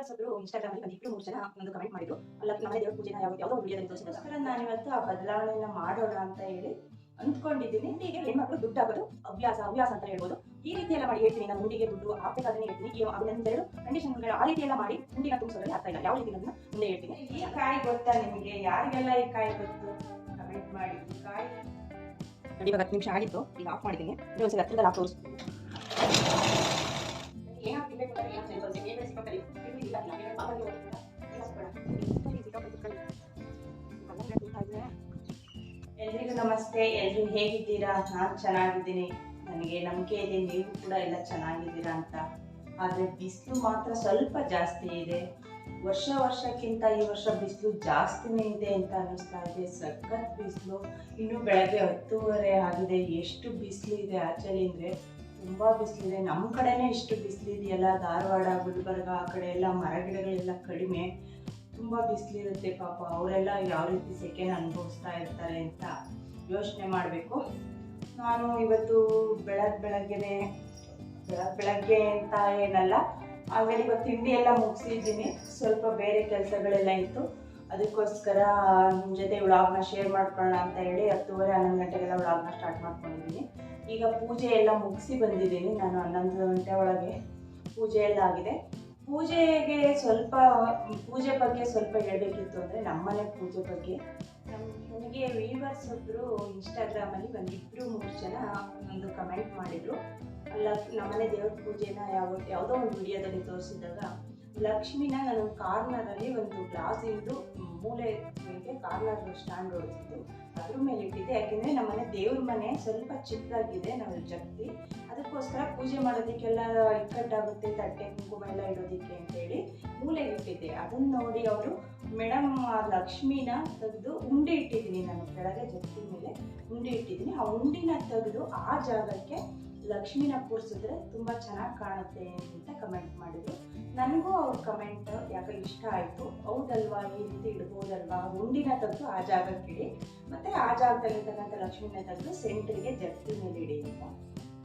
ಒಬ್ರು ಇನ್ಸ್ಟಾಗ್ರಾಮ್ ಅಲ್ಲಿ ಇಬ್ರು ಮೂರು ಜನ ಒಂದು ಕಮೆಂಟ್ ಮಾಡಿದ್ರು. ಅಲ್ಲ ನಮ್ಮ ದೇವ್ರ ಪೂಜೆನ ಯಾವ ಯಾವುದೋ ಒಂದು ವಿಡಿಯೋದಲ್ಲಿ ತೋರಿಸಿದ್ರು ನಾನು ಇವತ್ತು ಆ ಬದಲಾವಣೆನ ಮಾಡೋಣ ಅಂತ ಹೇಳಿ ಅಂದ್ಕೊಂಡಿದ್ದೀನಿ. ಹೀಗೆ ಹೆಣ್ಮಕ್ಳು ದುಡ್ಡು ಆಗೋದು ಅಭ್ಯಾಸ ಹವ್ಯಾಸ ಅಂತ ಹೇಳ್ಬೋದು. ಈ ರೀತಿ ಎಲ್ಲ ಮಾಡಿ ಹೇಳ್ತೀನಿ. ನಾನು ಮುಂದಿಗೆ ದುಡ್ಡು ಹಾಕ್ಬೇಕಾದ್ರೆ ಹೇಳ್ತೀನಿ. ಅದನ್ನೆರಡು ಕಂಡೀಷನ್ಗಳು ಆ ರೀತಿ ಎಲ್ಲ ಮಾಡಿ ಮುಂದಿನ ತುಂಬಿಸೋದ್ರಲ್ಲಿ ಅರ್ಥ ಇಲ್ಲ. ಯಾವ ರೀತಿ ನನ್ನ ಮುಂದೆ ಹೇಳ್ತೀನಿ. ಈ ಕಾಯಿ ಗೊತ್ತಾ ನಿಮಗೆ? ಯಾರಿಗೆಲ್ಲ ಈ ಕಾಯಿ ಗೊತ್ತು? ಕಮೆಂಟ್ ಮಾಡಿ. ಕಾಯಿ ನೋಡಿ ಇವಾಗ ಹತ್ತು ನಿಮಿಷ ಆಗಿತ್ತು. ಈಗ ಆಫ್ ಮಾಡಿದ್ದೀನಿ. ಒಂದ್ಸಲ ಹತ್ತಿರದಲ್ಲಿ ಆಫ್ ತೋರಿಸ್ತೀನಿ. ಏನಾಗ್ತಿದೆ ಗೊತ್ತಾ? ನಮಸ್ತೆ, ಎಲ್ರು ಹೇಗಿದ್ದೀರಾ? ನಾನು ಚೆನ್ನಾಗಿದ್ದೀನಿ. ನನಗೆ ನಂಬಿಕೆ ಇದೆ, ನೀವು ಕೂಡ ಎಲ್ಲ ಚೆನ್ನಾಗಿದ್ದೀರಾ ಅಂತ. ಆದರೆ ಬಿಸಿಲು ಮಾತ್ರ ಸ್ವಲ್ಪ ಜಾಸ್ತಿ ಇದೆ. ವರ್ಷ ವರ್ಷಕ್ಕಿಂತ ಈ ವರ್ಷ ಬಿಸಿಲು ಜಾಸ್ತಿನೇ ಇದೆ ಅಂತ ಅನ್ನಿಸ್ತಾ ಇದೆ. ಸಖತ್ ಬಿಸಿಲು. ಇನ್ನು ಬೆಳಗ್ಗೆ ಹತ್ತೂವರೆ ಆಗಿದೆ. ಎಷ್ಟು ಬಿಸಿಲು ಇದೆ ಆಚೆಲಿ ಅಂದರೆ ತುಂಬ ಬಿಸಿಲಿದೆ ನಮ್ಮ ಕಡೆನೇ ಇಷ್ಟು ಬಿಸಿಲಿದೆಯಲ್ಲ ಧಾರವಾಡ, ಗುಲ್ಬರ್ಗ, ಆ ಕಡೆ ಎಲ್ಲ ಮರಗಿಡಗಳೆಲ್ಲ ಕಡಿಮೆ. ತುಂಬ ಬಿಸಿಲಿರುತ್ತೆ ಪಾಪ. ಅವರೆಲ್ಲ ಯಾವ ರೀತಿ ಸೆಕೆನ ಅನುಭವಿಸ್ತಾ ಇರ್ತಾರೆ ಅಂತ. ಯೋಚನೆ ಮಾಡಬೇಕು. ನಾನು ಇವತ್ತು ಬೆಳಗ್ಗೆ ಬೆಳಗ್ಗೆನೆ ಬೆಳಗ್ಗೆ ಬೆಳಗ್ಗೆ ಅಂತ ಏನಲ್ಲ, ಆಮೇಲೆ ಇವತ್ತು ತಿಂಡಿ ಎಲ್ಲ ಮುಗಿಸಿದ್ದೀನಿ. ಸ್ವಲ್ಪ ಬೇರೆ ಕೆಲಸಗಳೆಲ್ಲ ಇತ್ತು. ಅದಕ್ಕೋಸ್ಕರ ನಿಮ್ಮ ಜೊತೆ ವ್ಲಾಗ್ನ ಶೇರ್ ಮಾಡ್ಕೊಳ್ಳೋಣ ಅಂತ ಹೇಳಿ ಹತ್ತುವರೆ, ಹನ್ನೊಂದು ಗಂಟೆಗೆಲ್ಲ ವ್ಲಾಗ್ನ ಸ್ಟಾರ್ಟ್ ಮಾಡ್ಕೊಂಡಿದ್ದೀನಿ. ಈಗ ಪೂಜೆ ಎಲ್ಲ ಮುಗಿಸಿ ಬಂದಿದ್ದೀನಿ ನಾನು ಹನ್ನೊಂದು ಗಂಟೆ ಒಳಗೆ. ಪೂಜೆ ಎಲ್ಲ ಆಗಿದೆ. ಪೂಜೆಗೆ ಸ್ವಲ್ಪ, ಪೂಜೆ ಬಗ್ಗೆ ಸ್ವಲ್ಪ ಹೇಳಬೇಕಿತ್ತು ಅಂದರೆ ನಮ್ಮನೆ ಪೂಜೆ ಬಗ್ಗೆ. ನನಗೆ ವೀವರ್ಸ್ ಒಬ್ಬರು ಇನ್ಸ್ಟಾಗ್ರಾಮಲ್ಲಿ ಒಂದಿಬ್ಬರು ಮೂರು ಜನ ಒಂದು ಕಮೆಂಟ್ ಮಾಡಿದರು. ಅಲ್ಲ ನಮ್ಮನೆ ದೇವ್ರ ಪೂಜೆನ ಯಾವ, ಯಾವುದೋ ಒಂದು ವಿಡಿಯೋದಲ್ಲಿ ತೋರಿಸಿದಾಗ ಲಕ್ಷ್ಮಿನ ನಾನು ಕಾರ್ನರಲ್ಲಿ ಒಂದು ಗ್ಲಾಸಿಂದು ಮೂಲೆ ಮೇಲೆ ಕಾರ್ನರ್ ಸ್ಟ್ಯಾಂಡ್ ಹೊಡೆದಿದ್ದು. ಅದ್ರ ಮೇಲೆ ಇಟ್ಟಿದ್ದೆ. ಯಾಕೆಂದರೆ ನಮ್ಮನೆ ದೇವ್ರ ಮನೆ ಸ್ವಲ್ಪ ಚಿಕ್ಕದಾಗಿದೆ, ನಾವು ಜಗತಿ ಅದಕ್ಕೋಸ್ಕರ ಪೂಜೆ ಮಾಡೋದಕ್ಕೆಲ್ಲ ಇಕ್ಕಟ್ಟಾಗುತ್ತೆ, ತಟ್ಟೆ ಕುಂಕುಮ ಎಲ್ಲ ಇಡೋದಕ್ಕೆ ಅಂತೇಳಿ ಮೂಲೆಗೆ ಇಟ್ಟಿದ್ದೆ. ಅದನ್ನ ನೋಡಿ ಅವರು ಮೇಡಮ್ ಆ ಲಕ್ಷ್ಮಿನ ತೆಗೆದು ನಾನು ಕೆಳಗೆ ಜಗತಿ ಮೇಲೆ ಉಂಡೆ ಇಟ್ಟಿದ್ದೀನಿ. ಆ ಉಂಡಿನ ತೆಗೆದು ಆ ಜಾಗಕ್ಕೆ ಲಕ್ಷ್ಮಿನ ಕೂರಿಸಿದ್ರೆ ತುಂಬ ಚೆನ್ನಾಗಿ ಕಾಣುತ್ತೆ ಅಂತ ಕಮೆಂಟ್ ಮಾಡಿದ್ರು. ನನಗೂ ಅವ್ರ ಕಮೆಂಟ್ ಯಾಕೆ ಇಷ್ಟ ಆಯಿತು. ಹೌದಲ್ವಾ? ಈ ರೀತಿ ಇಡ್ಬೋದಲ್ವಾ? ಉಂಡಿನ ತೆಗೆದು ಆ ಜಾಗಕ್ಕೆ ಇಡಿ. ಮತ್ತೆ ಆ ಜಾಗದಲ್ಲಿರ್ತಕ್ಕಂಥ ಲಕ್ಷ್ಮಿನ ತೆಗೆದು ಸೆಂಟ್ರಿಗೆ ಜಗತಿ ಮೇಲೆ ಇಡಿ ಅಂತ.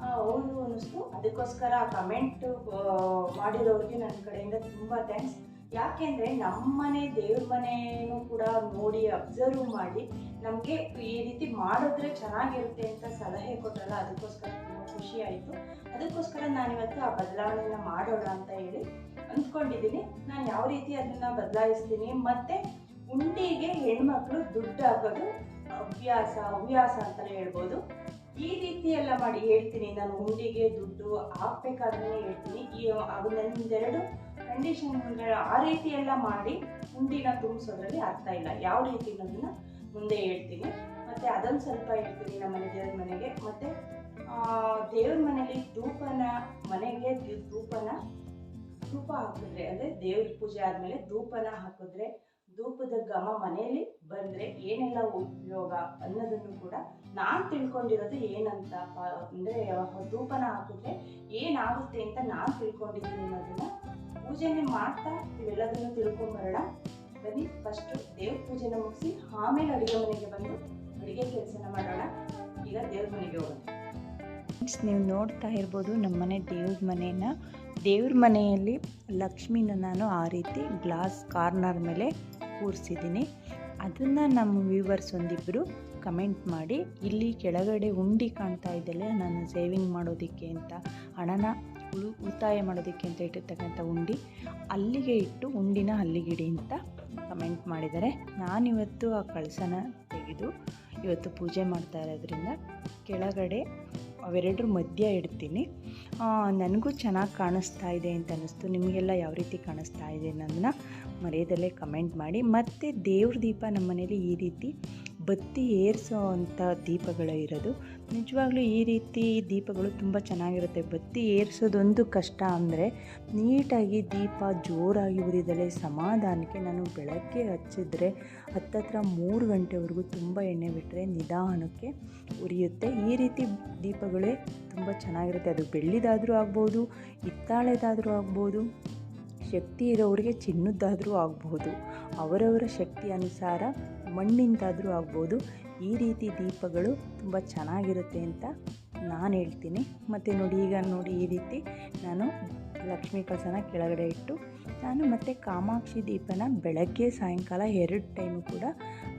ಹೌದು ಅನ್ನಿಸ್ತು. ಅದಕ್ಕೋಸ್ಕರ ಆ ಕಮೆಂಟ್ ಮಾಡಿರೋರಿಗೆ ನನ್ನ ಕಡೆಯಿಂದ ತುಂಬ ಥ್ಯಾಂಕ್ಸ್ ಯಾಕೆಂದರೆ ನಮ್ಮನೆ ದೇವ್ರ ಮನೆಯೂ ಕೂಡ ನೋಡಿ ಅಬ್ಸರ್ವ್ ಮಾಡಿ ನಮಗೆ ಈ ರೀತಿ ಮಾಡಿದ್ರೆ ಚೆನ್ನಾಗಿರುತ್ತೆ ಅಂತ ಸಲಹೆ ಕೊಟ್ಟಲ್ಲ ಅದಕ್ಕೋಸ್ಕರ ತುಂಬಾ ಖುಷಿ ಆಯ್ತು. ಅದಕ್ಕೋಸ್ಕರ ನಾನಿವತ್ತು ಆ ಬದಲಾವಣೆನ ಮಾಡೋಣ ಅಂತ ಹೇಳಿ ಅಂದ್ಕೊಂಡಿದ್ದೀನಿ. ನಾನು ಯಾವ ರೀತಿ ಅದನ್ನ ಬದಲಾಯಿಸ್ತೀನಿ, ಮತ್ತು ಉಂಡಿಗೆ ಹೆಣ್ಮಕ್ಳು ದುಡ್ಡು ಹಾಕೋದು ಅಭ್ಯಾಸ ಹವ್ಯಾಸ ಅಂತಲೇ ಹೇಳ್ಬೋದು. ಈ ರೀತಿ ಎಲ್ಲ ಮಾಡಿ ಹೇಳ್ತೀನಿ. ನಾನು ಉಂಡಿಗೆ ದುಡ್ಡು ಹಾಕ್ಬೇಕಾದ್ರೆ ಹೇಳ್ತೀನಿ. ಈ ಅದೊಂದೆರಡು ಕಂಡೀಷನ್ಗಳ ಆ ರೀತಿ ಎಲ್ಲ ಮಾಡಿ ಉಂಡಿನ ತುಂಬಿಸೋದ್ರಲ್ಲಿ ಅರ್ಥ ಇಲ್ಲ. ಯಾವ ರೀತಿ ಅನ್ನೋದನ್ನ ಮುಂದೆ ಹೇಳ್ತೀನಿ. ಮತ್ತು ಅದೊಂದು ಸ್ವಲ್ಪ ಹೇಳ್ತೀನಿ ನಮ್ಮ ಮನೆ ದೇವ್ರ ಮನೆಗೆ. ಮತ್ತು ದೇವ್ರ ಮನೇಲಿ ಧೂಪನ, ಮನೆಗೆ ಧೂಪನ, ಧೂಪ ಹಾಕಿದ್ರೆ, ಅಂದರೆ ದೇವ್ರ ಪೂಜೆ ಆದಮೇಲೆ ಧೂಪನ ಹಾಕಿದ್ರೆ, ಧೂಪದ ಘಮ ಮನೆಯಲ್ಲಿ ಬಂದರೆ ಏನೆಲ್ಲ ಉಪಯೋಗ ಅನ್ನೋದನ್ನು ಕೂಡ ನಾನು ತಿಳ್ಕೊಂಡಿರೋದು ಏನಂತ ಅಂದರೆ, ಧೂಪನ ಹಾಕಿದ್ರೆ ಏನಾಗುತ್ತೆ ಅಂತ ನಾನು ತಿಳ್ಕೊಂಡಿದ್ದೀನಿ ಅನ್ನೋದನ್ನ ಪೂಜೆನೇ ಮಾಡ್ತಾ ಇವೆಲ್ಲದನ್ನು ತಿಳ್ಕೊಂಬರೋಣ ಬನ್ನಿ ಫಸ್ಟ್ ದೇವ್ರ ಪೂಜೆನ ಮುಗಿಸಿ ಆಮೇಲೆ ಅಡುಗೆ ಮನೆಗೆ ಬಂದು ಅಡುಗೆ ಕೆಲಸನ ಮಾಡೋಣ. ಈಗ ದೇವ್ರ ಮನೆಗೆ ಹೋಗೋಣ. ಫ್ರೆಂಡ್ಸ್ ನೀವು ನೋಡ್ತಾ ಇರ್ಬೋದು ನಮ್ಮನೆ ದೇವ್ರ ಮನೇನ. ದೇವ್ರ ಮನೆಯಲ್ಲಿ ಲಕ್ಷ್ಮಿನ ನಾನು ಆ ರೀತಿ ಗ್ಲಾಸ್ ಕಾರ್ನರ್ ಮೇಲೆ ಕೂರಿಸಿದ್ದೀನಿ. ಅದನ್ನು ನಮ್ಮ ವ್ಯೂವರ್ಸ್ ಒಂದಿಬ್ಬರು ಕಮೆಂಟ್ ಮಾಡಿ, ಇಲ್ಲಿ ಕೆಳಗಡೆ ಉಂಡಿ ಕಾಣ್ತಾ ಇದೆಯಲ್ಲ ನಾನು ಸೇವಿಂಗ್ ಮಾಡೋದಕ್ಕೆ ಅಂತ ಹಣನ ಉಳು ಉಳಿತಾಯ ಮಾಡೋದಕ್ಕೆ ಅಂತ ಇಟ್ಟಿರ್ತಕ್ಕಂಥ ಉಂಡಿ, ಅಲ್ಲಿಗೆ ಇಟ್ಟು ಉಂಡಿನ ಅಲ್ಲಿಗಿಡಿ ಅಂತ ಕಮೆಂಟ್ ಮಾಡಿದ್ದಾರೆ. ನಾನಿವತ್ತು ಆ ಕಳಸನ ತೆಗೆದು ಇವತ್ತು ಪೂಜೆ ಮಾಡ್ತಾ ಇರೋದ್ರಿಂದ ಕೆಳಗಡೆ ಅವೆರಡರ ಮಧ್ಯ ಇಡ್ತೀನಿ. ನನಗೂ ಚೆನ್ನಾಗಿ ಕಾಣಿಸ್ತಾ ಇದೆ ಅಂತ ಅನ್ನಿಸ್ತು. ನಿಮಗೆಲ್ಲ ಯಾವ ರೀತಿ ಕಾಣಿಸ್ತಾ ಇದೆ ಅನ್ನೋದನ್ನ ಮರೆಯದಲ್ಲೇ ಕಮೆಂಟ್ ಮಾಡಿ. ಮತ್ತು ದೇವ್ರ ದೀಪ ನಮ್ಮ ಮನೇಲಿ ಈ ರೀತಿ ಬತ್ತಿ ಏರಿಸೋ ಅಂಥ ದೀಪಗಳು ಇರೋದು. ನಿಜವಾಗ್ಲೂ ಈ ರೀತಿ ದೀಪಗಳು ತುಂಬ ಚೆನ್ನಾಗಿರುತ್ತೆ. ಬತ್ತಿ ಏರಿಸೋದೊಂದು ಕಷ್ಟ ಅಂದರೆ ನೀಟಾಗಿ ದೀಪ ಜೋರಾಗಿ ಉರಿದಲೆ ಸಮಾಧಾನಕ್ಕೆ ನಾನು ಬೆಳಗ್ಗೆ ಹಚ್ಚಿದ್ರೆ ಹತ್ತತ್ರ ಮೂರು ಗಂಟೆವರೆಗೂ ತುಂಬ ಎಣ್ಣೆ ಬಿಟ್ಟರೆ ನಿಧಾನಕ್ಕೆ ಉರಿಯುತ್ತೆ. ಈ ರೀತಿ ದೀಪಗಳೇ ತುಂಬ ಚೆನ್ನಾಗಿರುತ್ತೆ. ಅದು ಬೆಳ್ಳಿದಾದರೂ ಆಗ್ಬೋದು, ಹಿತ್ತಾಳೆದಾದರೂ ಆಗ್ಬೋದು, ಶಕ್ತಿ ಇರೋರಿಗೆ ಚಿನ್ನದ್ದಾದರೂ ಆಗಬಹುದು ಅವರವರ ಶಕ್ತಿ ಅನುಸಾರ ಮಣ್ಣಿಂದಾದರೂ ಆಗ್ಬೋದು, ಈ ರೀತಿ ದೀಪಗಳು ತುಂಬ ಚೆನ್ನಾಗಿರುತ್ತೆ ಅಂತ ನಾನು ಹೇಳ್ತೀನಿ. ಮತ್ತು ನೋಡಿ, ಈಗ ನೋಡಿ ಈ ರೀತಿ ನಾನು ಲಕ್ಷ್ಮೀ ಕಳಸನ ಕೆಳಗಡೆ ಇಟ್ಟು, ನಾನು ಮತ್ತು ಕಾಮಾಕ್ಷಿ ದೀಪನ ಬೆಳಗ್ಗೆ, ಸಾಯಂಕಾಲ ಎರಡು ಟೈಮು ಕೂಡ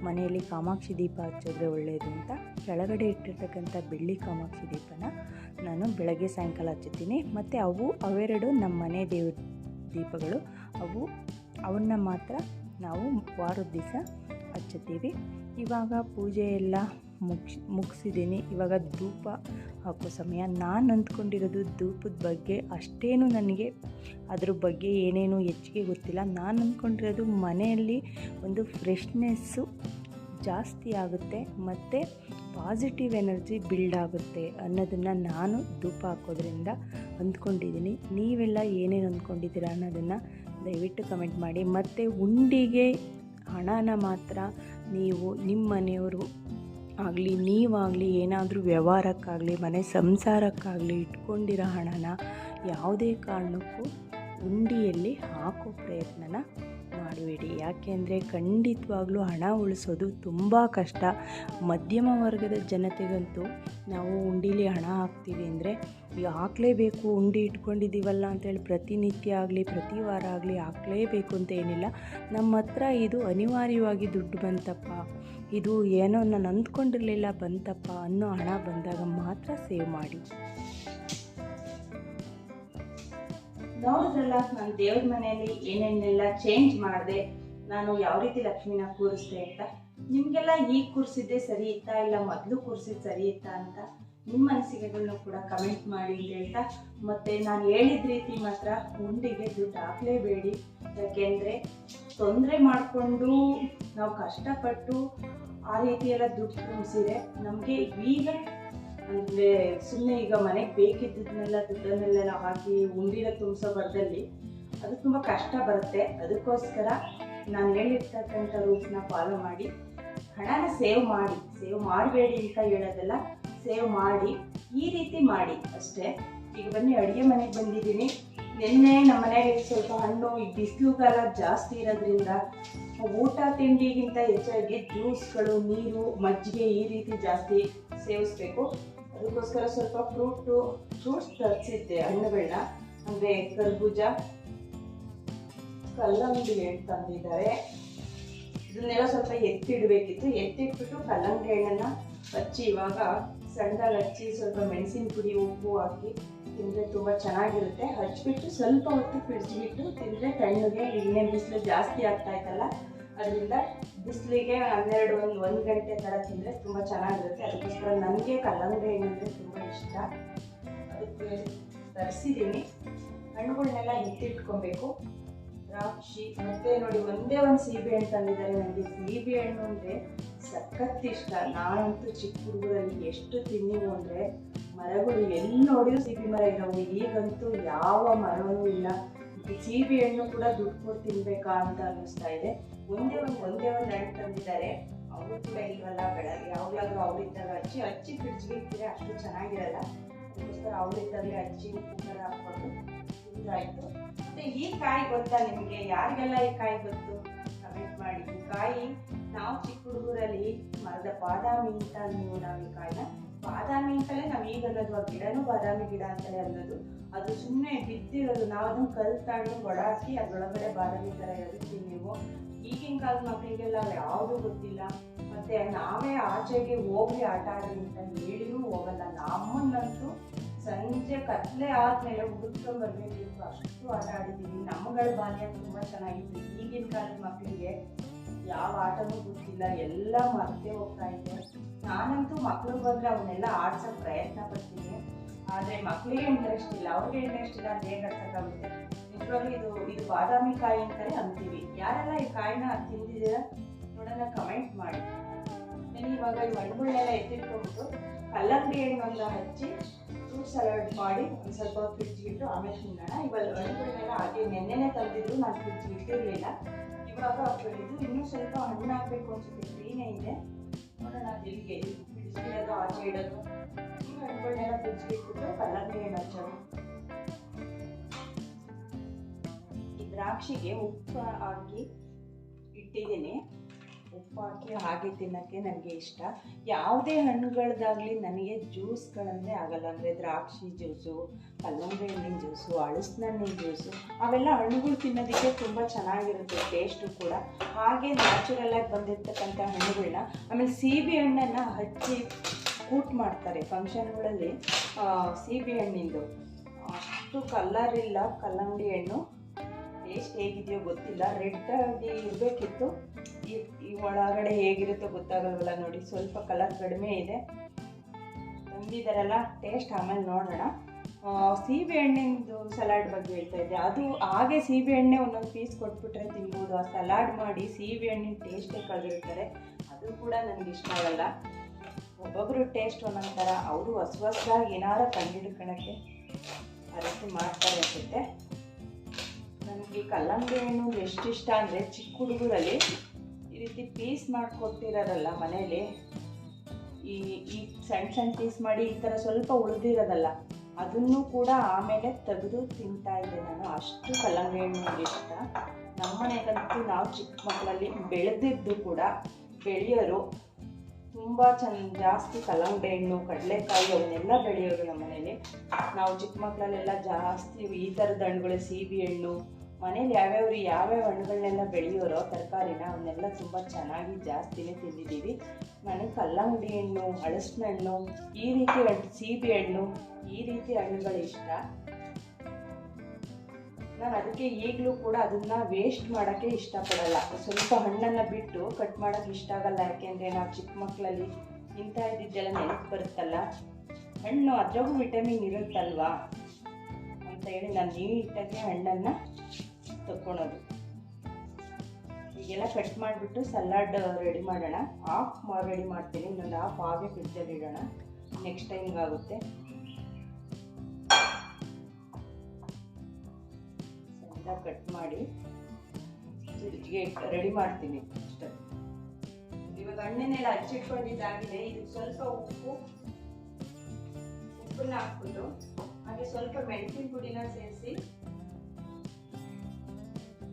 ಮನೆಯಲ್ಲಿ ಕಾಮಾಕ್ಷಿ ದೀಪ ಹಚ್ಚಿದ್ರೆ ಒಳ್ಳೆಯದು ಅಂತ ಕೆಳಗಡೆ ಇಟ್ಟಿರ್ತಕ್ಕಂಥ ಬೆಳ್ಳಿ ಕಾಮಾಕ್ಷಿ ದೀಪನ ನಾನು ಬೆಳಗ್ಗೆ, ಸಾಯಂಕಾಲ ಹಚ್ಚುತ್ತೀನಿ. ಮತ್ತು ಅವು, ಅವೆರಡು ನಮ್ಮ ಮನೆ ದೇವ್ರ ದೀಪಗಳು. ಅವು, ಅವನ್ನ ಮಾತ್ರ ನಾವು ವಾರದ ದಿವಸ ಹಚ್ಚುತ್ತೀವಿ ಇವಾಗ ಪೂಜೆ ಎಲ್ಲ ಮುಗ್ಸಿ, ಮುಗಿಸಿದ್ದೀನಿ. ಇವಾಗ ಧೂಪ ಹಾಕೋ ಸಮಯ. ನಾನು ಅಂದ್ಕೊಂಡಿರೋದು ಧೂಪದ ಬಗ್ಗೆ ಅಷ್ಟೇನು ನನಗೆ ಅದ್ರ ಬಗ್ಗೆ ಏನೇನು ಹೆಚ್ಚಿಗೆ ಗೊತ್ತಿಲ್ಲ. ನಾನು ಅಂದ್ಕೊಂಡಿರೋದು ಮನೆಯಲ್ಲಿ ಒಂದು ಫ್ರೆಶ್ನೆಸ್ಸು ಜಾಸ್ತಿ ಆಗುತ್ತೆ. ಮತ್ತು ಪಾಸಿಟಿವ್ ಎನರ್ಜಿ ಬಿಲ್ಡ್ ಆಗುತ್ತೆ ಅನ್ನೋದನ್ನು ನಾನು ಧೂಪ ಹಾಕೋದ್ರಿಂದ ಅಂದ್ಕೊಂಡಿದ್ದೀನಿ ನೀವೆಲ್ಲ ಏನೇನು ಅಂದ್ಕೊಂಡಿದ್ದೀರಾ ಅನ್ನೋದನ್ನು ದಯವಿಟ್ಟು ಕಮೆಂಟ್ ಮಾಡಿ. ಮತ್ತು ಉಂಡಿಗೆ ಹಣನ ಮಾತ್ರ ನೀವು ನಿಮ್ಮ ಮನೆಯವರು ಆಗಲಿ, ನೀವಾಗಲಿ, ಏನಾದರೂ ವ್ಯವಹಾರಕ್ಕಾಗಲಿ, ಮನೆ ಸಂಸಾರಕ್ಕಾಗಲಿ ಇಟ್ಕೊಂಡಿರೋ ಹಣನ ಯಾವುದೇ ಕಾರಣಕ್ಕೂ ಉಂಡಿಯಲ್ಲಿ ಹಾಕೋ ಪ್ರಯತ್ನನ ಮಾಡಬೇಡಿ. ಯಾಕೆಂದರೆ ಖಂಡಿತವಾಗ್ಲೂ ಹಣ ಉಳಿಸೋದು ತುಂಬ ಕಷ್ಟ. ಮಧ್ಯಮ ವರ್ಗದ ಜನತೆಗಂತೂ ನಾವು ಉಂಡೀಲಿ ಹಣ ಹಾಕ್ತೀವಿ ಅಂದರೆ ಈಗ ಹಾಕಲೇಬೇಕು, ಉಂಡಿ ಇಟ್ಕೊಂಡಿದ್ದೀವಲ್ಲ ಅಂತೇಳಿ ಪ್ರತಿನಿತ್ಯ ಆಗಲಿ, ಪ್ರತಿ ವಾರ ಆಗಲಿ ಹಾಕಲೇಬೇಕು ಅಂತ ಏನಿಲ್ಲ. ನಮ್ಮ ಹತ್ರ ಇದು ಅನಿವಾರ್ಯವಾಗಿ ದುಡ್ಡು ಬಂತಪ್ಪ. ಇದು ಏನೋ ನಾನು ಅಂದ್ಕೊಂಡಿರಲಿಲ್ಲ ಬಂತಪ್ಪ ಅನ್ನೋ ಹಣ ಬಂದಾಗ ಮಾತ್ರ ಸೇವ್ ಮಾಡಿ. ನೋಡಿದ್ರಲ್ಲ, ನಾನು ದೇವ್ರ ಮನೆಯಲ್ಲಿ ಏನೇನೆಲ್ಲ ಚೇಂಜ್ ಮಾಡಿದೆ, ನಾನು ಯಾವ ರೀತಿ ಲಕ್ಷ್ಮಿನ ಕೂರಿಸ್ದೆ ಅಂತ. ನಿಮಗೆಲ್ಲ ಈಗ ಕೂರಿಸಿದ್ದೆ ಸರಿ ಇತ್ತಾ, ಇಲ್ಲ ಮೊದಲು ಕೂರಿಸಿದ್ದು ಸರಿ ಇತ್ತಾ ಅಂತ ನಿಮ್ಮ ಅನಿಸಿಕೆಗಳನ್ನ ಕೂಡ ಕಮೆಂಟ್ ಮಾಡಿ ಅಂತ ಮತ್ತೆ ನಾನು ಹೇಳಿದ ರೀತಿ ಮಾತ್ರ ಉಂಡಿಗೆ ದುಡ್ಡು ಹಾಕಲೇಬೇಡಿ. ಯಾಕೆಂದರೆ ತೊಂದರೆ ಮಾಡಿಕೊಂಡು ನಾವು ಕಷ್ಟಪಟ್ಟು ಆ ರೀತಿ ಎಲ್ಲ ದುಡ್ಡು ತುಂಬಿಸಿದ್ರೆ ನಮಗೆ ಈಗ ಅಂದರೆ ಸುಮ್ಮನೆ ಈಗ ಮನೆಗೆ ಬೇಕಿದ್ದನ್ನೆಲ್ಲ ದುಡ್ಡನ್ನೆಲ್ಲ ಹಾಕಿ ಉಂಡಿನ ತುಂಬಿಸೋ ಬರದಲ್ಲಿ ಅದು ತುಂಬ ಕಷ್ಟ ಬರುತ್ತೆ. ಅದಕ್ಕೋಸ್ಕರ ನಾನು ಹೇಳಿರ್ತಕ್ಕಂಥ ರೂಲ್ಸ್ನ ಫಾಲೋ ಮಾಡಿ. ಹಣನ ಸೇವ್ ಮಾಡಿ. ಸೇವ್ ಮಾಡಬೇಡಿ ಅಂತ ಹೇಳೋದಲ್ಲ, ಸೇವ್ ಮಾಡಿ. ಈ ರೀತಿ ಮಾಡಿ ಅಷ್ಟೇ. ಈಗ ಬನ್ನಿ, ಅಡುಗೆ ಮನೆಗೆ ಬಂದಿದ್ದೀನಿ. ನಿನ್ನೆ ನಮ್ಮ ಮನೆಯಲ್ಲಿ ಸ್ವಲ್ಪ ಹಣ್ಣು, ಈ ಬಿಸಿಲುಗಾಲ ಜಾಸ್ತಿ ಇರೋದ್ರಿಂದ ಊಟ ತಿಂಡಿಗಿಂತ ಹೆಚ್ಚಾಗಿ ಜ್ಯೂಸ್ಗಳು ನೀರು, ಮಜ್ಜಿಗೆ ಈ ರೀತಿ ಜಾಸ್ತಿ ಸೇವಿಸ್ಬೇಕು. ಅದಕ್ಕೋಸ್ಕರ ಸ್ವಲ್ಪ ಫ್ರೂಟು, ಫ್ರೂಟ್ಸ್ ತರಿಸಿದ್ದೆ ಹಣ್ಣುಗಳನ್ನ ಅಂದರೆ ಕರ್ಬೂಜ, ಕಲ್ಲಂಗಡಿ ಹಣ್ಣು ತಂದಿದ್ದಾರೆ. ಇದನ್ನೆಲ್ಲ ಸ್ವಲ್ಪ ಎತ್ತಿಡಬೇಕಿತ್ತು. ಎತ್ತಿಟ್ಬಿಟ್ಟು ಕಲ್ಲಂಗಡಿ ಹಣ್ಣನ್ನು ಹಚ್ಚಿ, ಇವಾಗ ಸಣ್ಣದಾಗಿ ಹಚ್ಚಿ ಸ್ವಲ್ಪ ಮೆಣಸಿನ ಪುಡಿ, ಉಪ್ಪು ಹಾಕಿ ತಿಂದರೆ ತುಂಬ ಚೆನ್ನಾಗಿರುತ್ತೆ. ಹಚ್ಚಿಬಿಟ್ಟು ಸ್ವಲ್ಪ ಹೊತ್ತು ಬಿಟ್ಟು ತಿಂದರೆ ಕಣ್ಣಿಗೆ ಎಣ್ಣೆ ಬಿಸಿಲು ಜಾಸ್ತಿ ಆಗ್ತಾ ಇತ್ತಲ್ಲ, ಅದರಿಂದ ಬಿಸಿಲಿಗೆ ಹನ್ನೆರಡು ಒಂದು ಒಂದು ಗಂಟೆ ಥರ ತಿಂದರೆ ತುಂಬ ಚೆನ್ನಾಗಿರುತ್ತೆ. ಅದಕ್ಕೋಸ್ಕರ ನನಗೆ ಕಲ್ಲಂಗಡಿ ಅಂದರೆ ತುಂಬ ಇಷ್ಟ. ಅದಕ್ಕೆ ತರಿಸಿದ್ದೀನಿ. ಹಣ್ಣುಗಳನ್ನೆಲ್ಲ ಎತ್ತಿಟ್ಕೊಬೇಕು ದ್ರಾಕ್ಷಿ ಮತ್ತೆ ನೋಡಿ ಒಂದೇ ಒಂದು ಸೀಬೆ ಹಣ್ಣು ತಂದಿದ್ದಾರೆ ನನಗೆ ಸೀಬೆ ಹಣ್ಣು ಅಂದರೆ ಸಖತ್ ಇಷ್ಟ. ನಾನಂತೂ ಚಿಕ್ಕ ಹುಡುಗರಲ್ಲಿ ಎಷ್ಟು ತಿನ್ನಿವು ಅಂದರೆ ಮರಗಳು ಎಲ್ಲಿ ನೋಡಿದ್ರು ಸೀಬೆ ಮರ ಇರೋವು. ಈಗಂತೂ ಯಾವ ಮರವೂ ಇಲ್ಲ. ಸೀಬೆ ಹಣ್ಣು ಕೂಡ ದುಡ್ಡು ಕೊಟ್ಟು ತಿನ್ಬೇಕಾ ಅಂತ ಅನ್ನಿಸ್ತಾ ಇದೆ. ಒಂದೇ ಒಂದು ಒಂದೇ ಒಂದು ಹಣ್ಣು ತಂದಿದ್ದಾರೆ. ಅವರು ಕೂಡ ಇಲ್ವಲ್ಲ, ಬೆಳಗ್ಗೆ ಯಾವಾಗಲಾದ್ರೂ ಅವರಿದ್ದಾಗ ಹಚ್ಚಿ ಹಚ್ಚಿ ಫ್ರಿಡ್ಜ್ಗೆ ಅಷ್ಟು ಚೆನ್ನಾಗಿರಲ್ಲ. ಅದಕ್ಕೋಸ್ಕರ ಅವಳಿದ್ದಾಗಲೇ ಹಚ್ಚಿ ಕುಕ್ಕರ್ ಹಾಕ್ಕೊಂಡು ತಿಂದಾಯ್ತು ಮತ್ತೆ ಈ ಕಾಯಿ ಗೊತ್ತಾ ನಿಮಗೆ? ಯಾರಿಗೆಲ್ಲ ಈ ಕಾಯಿ ಗೊತ್ತು? ಕಮೆಂಟ್ ಮಾಡಿ. ಈ ಕಾಯಿ ನಾವು ಚಿಕ್ಕ ಹುಡುಗರಲ್ಲಿ ಮರದ ಬಾದಾಮಿ ಅಂತ ನೀವು ನಾವು ಈ ಕಾಯಿನ. ಬಾದಾಮಿ ಅಂತಲೇ ನಾವು ಈಗ ಅನ್ನೋದು, ಆ ಗಿಡನೂ ಬಾದಾಮಿ ಗಿಡ ಅಂತಲೇ ಅನ್ನೋದು. ಅದು ಸುಮ್ಮನೆ ಬಿದ್ದಿರೋದು, ನಾವು ಅದನ್ನು ಕಲ್ ತಗೊಂಡು ಅದರೊಳಗಡೆ ಬಾದಾಮಿ ಥರ ಇರುತ್ತೆ ನೀವು ಈಗಿನ ಕಾಲದ ಮಕ್ಕಳಿಗೆಲ್ಲ ಯಾವುದು ಗೊತ್ತಿಲ್ಲ. ಮತ್ತೆ ನಾವೇ ಆಚೆಗೆ ಹೋಗಿ ಆಟ ಆಡಿ ಅಂತ ಹೇಳಿಯೂ ಹೋಗಲ್ಲ. ನಮ್ಮನ್ನಂತೂ ಸಂಜೆ ಕತ್ಲೆ ಆದ್ಮೇಲೆ ಹುಡ್ಕೊಂಡು ಅಷ್ಟು ಆಟ ಆಡಿದ್ದೀವಿ ನಮ್ಮಗಳ ಬಾಲ್ಯ ತುಂಬಾ ಚೆನ್ನಾಗಿತ್ತು. ಈಗಿನ ಕಾಲದ ಮಕ್ಕಳಿಗೆ ಯಾವ ಆಟನೂ ಗೊತ್ತಿಲ್ಲ. ಎಲ್ಲ ಮರ್ತೇ ಹೋಗ್ತಾ ಇದೆ. ನಾನಂತೂ ಮಕ್ಳು ಬಂದ್ರೆ ಅವನ್ನೆಲ್ಲ ಆಡ್ಸಕ್ ಪ್ರಯತ್ನ ಪಡ್ತೀನಿ. ಆದ್ರೆ ಮಕ್ಕಳಿಗೆ ಇಂಟ್ರೆಸ್ಟ್ ಇಲ್ಲ. ಅವ್ರಿಗೆ ಇಂಟ್ರೆಸ್ಟ್ ಇಲ್ಲ. ಅಂತ ಹೇಗೆ ನಿಜವಾಗ್ಲೂ ಇದು ಇದು ಬಾದಾಮಿ ಕಾಯಿ ಅಂತಲೇ ಅಂತೀವಿ. ಯಾರೆಲ್ಲ ಈ ಕಾಯಿನ ತಿಂದಿದ್ದೀರಾ, ನೋಡೋಣ ಕಮೆಂಟ್ ಮಾಡಿ. ನಾನು ಇವಾಗ ಈ ಹಣ್ಣುಗಳನ್ನೆಲ್ಲ ಎತ್ತಿಟ್ಕೊಂಡು ಕಲ್ಲಂಗಡಿ ಹಣ್ಣನ್ನ ಹಚ್ಚಿ ಫ್ರೂಟ್ ಸಲಾಡ್ ಮಾಡಿ ಒಂದು ಸ್ವಲ್ಪ ಹೊತ್ತು ಇಟ್ಟು ಆಮೇಲೆ ತಿನ್ನೋಣ. ಇವಾಗ ಹಣ್ಣುಗಳನ್ನೆಲ್ಲ ಹಾಗೆ ನೆನ್ನೆನೆ ತಂದಿದ್ರು, ನಾನು ಫ್ರಿಜ್ ಇಟ್ಟಿರಲಿಲ್ಲ. ಇವಾಗ ಇದು ಇನ್ನೂ ಸ್ವಲ್ಪ ಹಣ್ಣು ಹಾಕಬೇಕು ಅನ್ಸುತ್ತೆ. ಗ್ರೀನೇ ಇದೆ ನೋಡೋಣ ಎಲ್ಲಿಗೆ ಫ್ರಿಡ್ಜ್ಗಿಡೋದು ಆಚೆ ಇಡೋದು. ಈ ಹಣ್ಣುಗಳನ್ನೆಲ್ಲ ಫ್ರಿಡ್ಜ್ಗೆ ಇಟ್ಬಿಟ್ಟು ಕಲ್ಲಂಗಡಿ ಹಣ್ಣು ಹಚ್ಚೋಣ. ದ್ರಾಕ್ಷಿಗೆ ಉಪ್ಪು ಹಾಕಿ ಇಟ್ಟಿದ್ದೀನಿ. ಉಪ್ಪು ಹಾಕಿ ಹಾಗೆ ತಿನ್ನೋಕ್ಕೆ ನನಗೆ ಇಷ್ಟ. ಯಾವುದೇ ಹಣ್ಣುಗಳದ್ದಾಗಲಿ ನನಗೆ ಜ್ಯೂಸ್ಗಳಂದರೆ ಆಗಲ್ಲ. ಅಂದರೆ ದ್ರಾಕ್ಷಿ ಜ್ಯೂಸು, ಕಲ್ಲಂಗಡಿ ಹಣ್ಣಿನ ಜ್ಯೂಸು ಹಣ್ಣಿನ ಜ್ಯೂಸು, ಅವೆಲ್ಲ ಹಣ್ಣುಗಳು ತಿನ್ನೋದಕ್ಕೆ ತುಂಬ ಚೆನ್ನಾಗಿರುತ್ತೆ ಟೇಸ್ಟು ಕೂಡ. ಹಾಗೆ ನ್ಯಾಚುರಲ್ಲಾಗಿ ಬಂದಿರ್ತಕ್ಕಂಥ ಹಣ್ಣುಗಳನ್ನ ಆಮೇಲೆ ಸೀಬೆ ಹಣ್ಣನ್ನು ಹಚ್ಚಿ ಕೂಟ್ ಮಾಡ್ತಾರೆ. ಫಂಕ್ಷನ್ಗಳಲ್ಲಿ ಸೀಬೆ ಹಣ್ಣಿಂದು. ಅಷ್ಟು ಕಲರ್ ಇಲ್ಲ ಕಲ್ಲಂಗಡಿ ಹಣ್ಣು. ಟೇಸ್ಟ್ ಹೇಗಿದೆಯೋ ಗೊತ್ತಿಲ್ಲ. ರೆಡ್ ಆಗಿ ಇರಬೇಕಿತ್ತು. ಈ ಒಳಗಡೆ ಹೇಗಿರುತ್ತೋ ಗೊತ್ತಾಗಲ್ವಲ್ಲ ನೋಡಿ. ಸ್ವಲ್ಪ ಕಲರ್ ಕಡಿಮೆ ಇದೆ. ತಂದಿದ್ದಾರಲ್ಲ ಟೇಸ್ಟ್ ಆಮೇಲೆ ನೋಡೋಣ. ಸೀಬೆ ಹಣ್ಣಿಂದು ಸಲಾಡ್ ಬಗ್ಗೆ ಹೇಳ್ತಾ ಇದ್ದೆ. ಅದು ಹಾಗೆ ಸೀಬೆ ಎಣ್ಣೆ ಒಂದೊಂದು ಪೀಸ್ ಕೊಟ್ಬಿಟ್ರೆ ತಿನ್ಬೋದು. ಆ ಸಲಾಡ್ ಮಾಡಿ ಸೀಬೆ ಹಣ್ಣಿನ ಟೇಸ್ಟೇ ಕಳೆದಿರ್ತಾರೆ. ಅದು ಕೂಡ ನನಗೆ ಇಷ್ಟ ಆಗಲ್ಲ. ಒಬ್ಬೊಬ್ಬರು ಟೇಸ್ಟ್ ಒಂದೊಂದು ಥರ ಅವರು ಹೊಸ ಹೊಸದಾಗಿ ಏನಾರ ಆ ರೀತಿ ಮಾಡ್ತಾರೆ ಅನ್ಸುತ್ತೆ. ನನಗೆ ಕಲ್ಲಂಗಡಿ ಹಣ್ಣು ಎಷ್ಟು ಇಷ್ಟ ಅಂದರೆ ಚಿಕ್ಕ ಹುಡುಗರಲ್ಲಿ ಈ ರೀತಿ ಪೀಸ್ ಮಾಡಿಕೊಟ್ಟಿರೋದಲ್ಲ ಮನೇಲಿ, ಈ ಈ ಸಣ್ಣ ಸಣ್ಣ ಪೀಸ್ ಮಾಡಿ ಈ ಥರ ಸ್ವಲ್ಪ ಉಳಿದಿರೋದಲ್ಲ, ಅದನ್ನು ಕೂಡ ಆಮೇಲೆ ತೆಗೆದು ತಿಂತಾ ಇದ್ದೆ ನಾನು. ಅಷ್ಟು ಕಲ್ಲಂಗಡಿ ಹಣ್ಣು ಇಷ್ಟ. ನಮ್ಮ ಮನೆಗಂತೂ ನಾವು ಚಿಕ್ಕ ಮಕ್ಕಳಲ್ಲಿ ಬೆಳೆದಿದ್ದು ಕೂಡ ಬೆಳೆಯೋರು ತುಂಬ ಚೆನ್ನ ಜಾಸ್ತಿ ಕಲ್ಲಂಗಡಿ ಹಣ್ಣು ಕಡಲೆಕಾಯಿ ಅವನ್ನೆಲ್ಲ ಬೆಳೆಯೋರು ನಮ್ಮ ಮನೇಲಿ. ನಾವು ಚಿಕ್ಕ ಮಕ್ಕಳಲ್ಲೆಲ್ಲ ಜಾಸ್ತಿ ಈ ಥರದ ಹಣ್ಣುಗಳು, ಸೀಬೆ ಹಣ್ಣು ಮನೇಲಿ ಯಾವ್ಯಾವ ಯಾವ್ಯಾವ ಹಣ್ಣುಗಳನ್ನೆಲ್ಲ ಬೆಳೆಯೋರೋ ತರಕಾರಿನ ಅವನ್ನೆಲ್ಲ ತುಂಬ ಚೆನ್ನಾಗಿ ಜಾಸ್ತಿನೇ ತಿಂದಿದ್ದೀವಿ. ನನಗೆ ಕಲ್ಲಂಗಡಿ ಹಣ್ಣು, ಹಳಸಿನ ಹಣ್ಣು, ಈ ರೀತಿ ಹಣ್ಣು ಸೀಬೆ ಹಣ್ಣು, ಈ ರೀತಿ ಹಣ್ಣುಗಳು ಇಷ್ಟ. ನಾನು ಅದಕ್ಕೆ ಈಗಲೂ ಕೂಡ ಅದನ್ನು ವೇಸ್ಟ್ ಮಾಡೋಕ್ಕೆ ಇಷ್ಟಪಡಲ್ಲ. ಸ್ವಲ್ಪ ಹಣ್ಣನ್ನು ಬಿಟ್ಟು ಕಟ್ ಮಾಡೋಕ್ಕೆ ಇಷ್ಟ ಆಗಲ್ಲ. ಯಾಕೆಂದರೆ ನಾವು ಚಿಕ್ಕ ಮಕ್ಕಳಲ್ಲಿ ಇಂಥ ಇದ್ದಿದ್ದೆಲ್ಲ ನೆನಪು ಬರುತ್ತಲ್ಲ. ಹಣ್ಣು ಅದರಾಗೂ ವಿಟಮಿನ್ ಇರುತ್ತಲ್ವಾ? ಅಂತ ಹೇಳಿ ನಾನು ನೀಟಾಗಿ ಹಣ್ಣನ್ನು ತಕ್ಕೊಳೋದು. ಈಗೆಲ್ಲ ಕಟ್ ಮಾಡಿಬಿಟ್ಟು ಸಲಾಡ್ ರೆಡಿ ಮಾಡೋಣ. ಹಾಫ್ ರೆಡಿ ಮಾಡ್ತೀನಿ, ಇನ್ನೊಂದು ಹಾಫ್ ಹಾಗೆ ಫ್ರಿಡ್ಜಲ್ಲಿ ಇಡೋಣ. ನೆಕ್ಸ್ಟ್ ಟೈಮ್ಗೆ ಆಗುತ್ತೆ ಕಟ್ ಮಾಡಿ ಫ್ರಿಡ್ಜ್ಗೆ ರೆಡಿ ಮಾಡ್ತೀನಿ ಅಷ್ಟೇ. ಇವಾಗ ಹಣ್ಣನ್ನೆಲ್ಲ ಹಚ್ಚಿಟ್ಕೊಂಡಿದ್ದಾಗಿದೆ ಇದು ಸ್ವಲ್ಪ ಉಪ್ಪು, ಉಪ್ಪನ್ನ ಹಾಕ್ಬಿಟ್ಟು ಹಾಗೆ ಸ್ವಲ್ಪ ಮೆಣಸಿನ ಪುಡಿನ ಸೇರಿಸಿ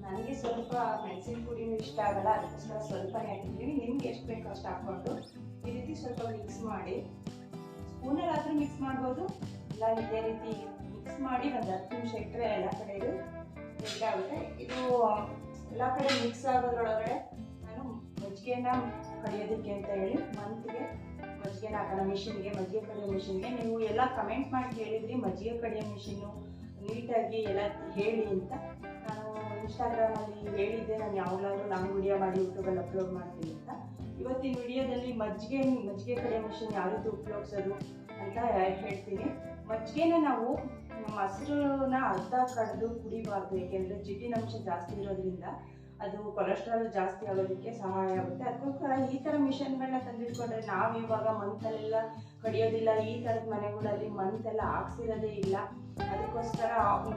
ನನಗೆ ಸ್ವಲ್ಪ ಮೆಣಸಿನ ಪುಡಿನೂ ಇಷ್ಟ ಆಗಲ್ಲ ಅದಕ್ಕೋಸ್ಕರ ಸ್ವಲ್ಪ ಹಾಕಿದ್ದೀನಿ ನಿಮ್ಗೆ ಎಷ್ಟು ಬೇಕೋ ಅಷ್ಟು ಹಾಕ್ಕೊಂಡು ಈ ರೀತಿ ಸ್ವಲ್ಪ ಮಿಕ್ಸ್ ಮಾಡಿ. ಸ್ಪೂನಲ್ಲಾದರೂ ಮಿಕ್ಸ್ ಮಾಡ್ಬೋದು. ಇಲ್ಲ, ಇದೇ ರೀತಿ ಮಿಕ್ಸ್ ಮಾಡಿ ಒಂದು ಹತ್ತು ನಿಮಿಷ ಇಟ್ಟರೆ ಎಲ್ಲ ಕಡೆ ಇದು ಆಗುತ್ತೆ. ಇದು, ಎಲ್ಲ ಕಡೆ ಮಿಕ್ಸ್ ಆಗೋದ್ರೊಳಗಡೆ ನಾನು ಮಜ್ಜಿಗೆನ ಕಡಿಯೋದಕ್ಕೆ ಅಂತ ಹೇಳಿ ಮಂತ್ಗೆ ಮಜ್ಜಿಗೆನ ಹಾಕೋಣ ಮಿಷಿನ್ಗೆ ಮಜ್ಜಿಗೆ ಕಡಿಯೋ ಮಿಷಿನ್ಗೆ ನೀವು ಎಲ್ಲ ಕಮೆಂಟ್ ಮಾಡಿ ಹೇಳಿದ್ರಿ ಮಜ್ಜಿಗೆ ಕಡಿಯೋ ಮಿಷಿನ್ನು ನೀಟಾಗಿ ಎಲ್ಲ ಹೇಳಿ ಅಂತ. ಇನ್ಸ್ಟಾಗ್ರಾಮಲ್ಲಿ ಹೇಳಿದ್ದೆ, ನಾನು ಯಾವಾಗಲಾದ್ರೂ ನಾನು ವಿಡಿಯೋ ಮಾಡಿ ಯೂಟ್ಯೂಬಲ್ಲಿ ಅಪ್ಲೋಡ್ ಮಾಡ್ತೀನಿ ಅಂತ. ಇವತ್ತಿನ ವಿಡಿಯೋದಲ್ಲಿ ಮಜ್ಜಿಗೆ ಮಜ್ಜಿಗೆ ಕಡೆ ಮಿಷಿನ್ ಯಾವ ರೀತಿ ಉಪಯೋಗಿಸೋದು ಅಂತ ಹೇಳ್ತೀನಿ. ಮಜ್ಜಿಗೆನ ನಾವು ಮೊಸರನ್ನ ಅರ್ಧ ಕಡ್ದು ಕುಡಿಬಾರ್ದು ಏಕೆಂದರೆ ಜಿಡ್ಡಿನಂಶ ಜಾಸ್ತಿ ಇರೋದ್ರಿಂದ ಅದು ಕೊಲೆಸ್ಟ್ರಾಲ್ ಜಾಸ್ತಿ ಆಗೋದಕ್ಕೆ ಸಹಾಯ ಆಗುತ್ತೆ. ಅದಕ್ಕೋಸ್ಕರ ಈ ಥರ ಮಿಷನ್ಗಳನ್ನ ತಂದಿಟ್ಕೊಂಡ್ರೆ ನಾವು ಇವಾಗ ಮಂತಲ್ಲೆಲ್ಲ ಕಡಿಯೋದಿಲ್ಲ, ಈ ಥರದ ಮನೆಗಳಲ್ಲಿ ಮಂತೆಲ್ಲ ಹಾಕ್ಸಿರೋದೇ ಇಲ್ಲ. ಅದಕ್ಕೋಸ್ಕರ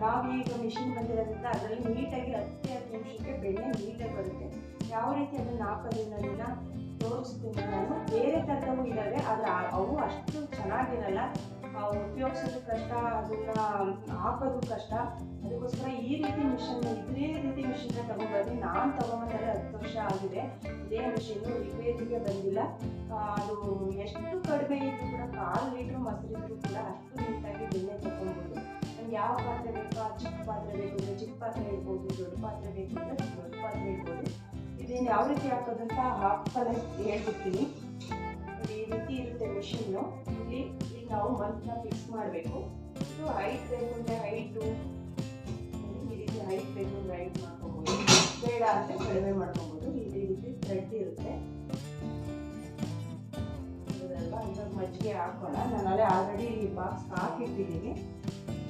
ನಾವೀಗ ಮಿಷಿನ್ ಬಂದಿರೋದ್ರಿಂದ ಅದರಲ್ಲಿ ನೀಟಾಗಿ ಹತ್ತೆ ಹತ್ತು ನಿಮಿಷಕ್ಕೆ ಬೆಣ್ಣೆ ನೀಟಾಗಿ ಬರುತ್ತೆ. ಯಾವ ರೀತಿ ಅದನ್ನು ಹಾಕೋದ್ರಿಂದ ತೋರಿಸ್ತೀನಿ. ನಾನು ಬೇರೆ ಥರದವು ಇದ್ದಾವೆ, ಆದರೆ ಅವು ಅಷ್ಟು ಚೆನ್ನಾಗಿರಲ್ಲ. ಅವು ಉಪಯೋಗಿಸೋದು ಕಷ್ಟ ಅದನ್ನ ಹಾಕೋದು ಕಷ್ಟ. ಅದಕ್ಕೋಸ್ಕರ ಈ ರೀತಿ ಮಿಷನ್, ಇದೇ ರೀತಿ ಮಿಷನ್ನ ತಗೊಂಡ್ಬಂದು ನಾನು ತಗೊಂಬಂದರೆ ಹತ್ತು ವರ್ಷ ಆಗಿದೆ. ಇದೇ ಮಿಷಿನ್ನು ರಿಪೇರಿಗೆ ಬಂದಿಲ್ಲ. ಅದು ಎಷ್ಟು ಕಡಿಮೆ ಇದ್ರು ಕೂಡ ಕಾಲು ಲೀಟ್ರ್ ಮೊಸರಿದ್ರು ಕೂಡ ಅಷ್ಟು ನೀಟಾಗಿ ಬೆಣ್ಣೆ ತಗೊಬೋದು. ನಮ್ಗೆ ಯಾವ ಪಾತ್ರೆ ಬೇಕೋ? ಆ ಚಿಕ್ಕ ಪಾತ್ರೆ ಬೇಕು ಚಿಕ್ಕ ಪಾತ್ರೆ ಇರ್ಬೋದು, ದೊಡ್ಡ ಪಾತ್ರೆ ಬೇಕು ಅಂದರೆ ದೊಡ್ಡ ಪಾತ್ರೆ ಇರ್ಬೋದು. ಇದೇನು ಯಾವ ರೀತಿ ಹಾಕೋದಂತ ಹಾಕಲ್ಲ ಹೇಳ್ಬಿಡ್ತೀನಿ. ಈ ರೀತಿ ಇರುತ್ತೆ ಮಿಷಿನ್ನು. ನಾವು ಮಂತ್ನ ಫಿಕ್ಸ್ ಮಾಡಬೇಕು. ಇದು ಹೈಟ್ ಬೇಕು ಅಂದರೆ ಹೈಟು ಈ ರೀತಿ ಹೈಟ್ ಬೇಕು ಅಂದರೆ ಹೈಟ್ ಮಾಡ್ಕೊಬೋದು. ಬೇಡ ಅಂದರೆ ಕಡಿಮೆ ಮಾಡ್ಕೋಬೋದು. ಈ ರೀತಿ ಥ್ರೆಡ್ ಇರುತ್ತೆ. ಮಜ್ಜಿಗೆ ಹಾಕೋಣ. ನಾನು ಅಲ್ಲೇ ಆಲ್ರೆಡಿ ಬಾಕ್ಸ್ ಹಾಕಿಟ್ಟಿದ್ದೀನಿ.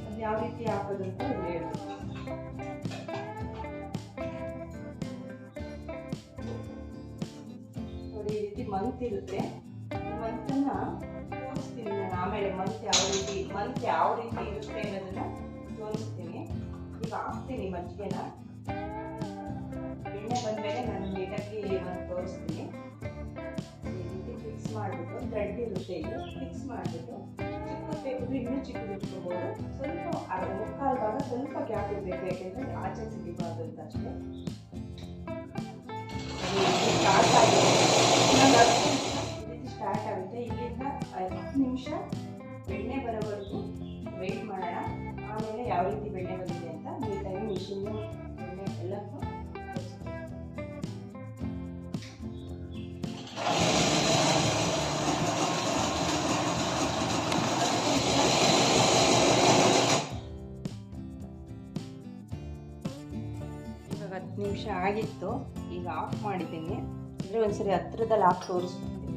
ಅದು ಯಾವ ರೀತಿ ಹಾಕೋದು ಅಂತ ಹೇಳ್ತೀನಿ. ಈ ರೀತಿ ಮಂತ್ ಇರುತ್ತೆ. ಮಂತನ್ನ ನಾನು ಆಮೇಲೆ ಮಂತ್ ಯಾವ ರೀತಿ ಮಂತ್ ಯಾವ ರೀತಿ ಇರುತ್ತೆ ಅನ್ನೋದನ್ನ ತೋರಿಸ್ತೀನಿ. ಈಗ ಹಾಕ್ತೀನಿ ಮಜ್ಜಿಗೆನ ಎಣ್ಣೆ ಬಂದಮೇಲೆ ನಾನು ನೀಟಾಗಿ ಒಂದು ತೋರಿಸ್ತೀನಿ. ಈ ರೀತಿ ಫಿಕ್ಸ್ ಮಾಡಿಬಿಟ್ಟು ಥ್ರೆಡ್ ಇರುತ್ತೆ ಇದು. ಫಿಕ್ಸ್ ಮಾಡಿಬಿಟ್ಟು ಚಿಕ್ಕದು ಬೇಕು ಇನ್ನೂ ಚಿಕ್ಕದು ಇಟ್ಕೋಬೋದು. ಸ್ವಲ್ಪ ಅರ್ಧ ಮುಕ್ಕಾಲು ಭಾಗ ಸ್ವಲ್ಪ ಗ್ಯಾಪ್ ಇರಬೇಕು, ಯಾಕೆಂದರೆ ಆಚೆ ಸಿಗಬಾರ್ದು ಅಂತ ಅಷ್ಟೇ. ಬೆಣ್ಣೆ ಬರೋವರೆಗೂ ವೇಟ್ ಮಾಡೋಣ. ಆಮೇಲೆ ಯಾವ ರೀತಿ ಬೆಣ್ಣೆ ಬಂದಿದೆ ಅಂತ ನೀಟಾಗಿ ಮಿಷಿನ್ ಬೆಣ್ಣೆ ಎಲ್ಲಕ್ಕೂ ಇವಾಗ ಹತ್ತು ನಿಮಿಷ ಆಗಿತ್ತು. ಈಗ ಆಫ್ ಮಾಡಿದ್ದೀನಿ. ಅಂದರೆ ಒಂದ್ಸರಿ ಹತ್ರದಲ್ಲಿ ಆಫ್ ತೋರಿಸ್ತೀನಿ.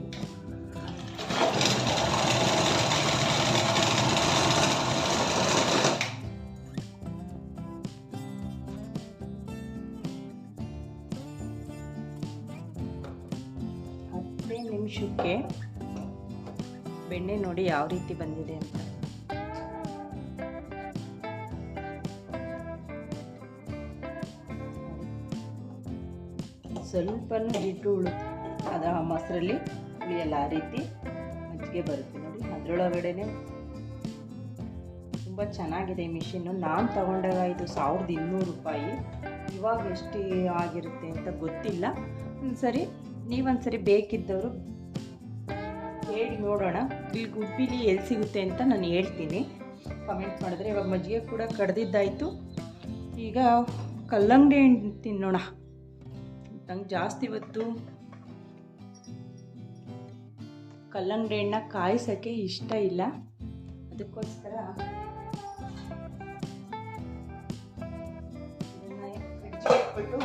ಬೆಣ್ಣೆ ನೋಡಿ ಯಾವ ರೀತಿ ಬಂದಿದೆ ಅಂತ. ಸ್ವಲ್ಪ ಹಿಟ್ಟು ಉಳು ಅದು ಆ ಮೊಸರಲ್ಲಿ ಉಳಿಯಲ್ಲ ಆ ರೀತಿ ಮಜ್ಜಿಗೆ ಬರುತ್ತೆ ನೋಡಿ ಅದರೊಳಗಡೆನೆ. ತುಂಬ ಚೆನ್ನಾಗಿದೆ ಮಿಷಿನ್ನು ನಾನು ತಗೊಂಡಾಗ ಇದು ಸಾವಿರದ ಇನ್ನೂರು ರೂಪಾಯಿ. ಇವಾಗ ಎಷ್ಟು ಆಗಿರುತ್ತೆ ಅಂತ ಗೊತ್ತಿಲ್ಲ. ಒಂದು ಸರಿ ನೀವೊಂದ್ಸರಿ ಬೇಕಿದ್ದವರು ಹೇಳಿ ನೋಡೋಣ. ಇಲ್ಲಿ ಗುಬ್ಬಿಲಿ ಎಲ್ಲಿ ಸಿಗುತ್ತೆ ಅಂತ ನಾನು ಹೇಳ್ತೀನಿ. ಕಮೆಂಟ್ ಮಾಡಿದ್ರೆ ಇವಾಗ ಮಜ್ಜಿಗೆ ಕೂಡ ಕಡ್ದಿದ್ದಾಯಿತು. ಈಗ ಕಲ್ಲಂಗಡಿ ಹಣ್ಣು ತಿನ್ನೋಣ. ನಂಗೆ ಜಾಸ್ತಿ ಇವತ್ತು ಕಲ್ಲಂಗಡಿ ಹಣ್ಣ ಕಾಯಿಸೋಕ್ಕೆ ಇಷ್ಟ ಇಲ್ಲ. ಅದಕ್ಕೋಸ್ಕರ ಇದನ್ನ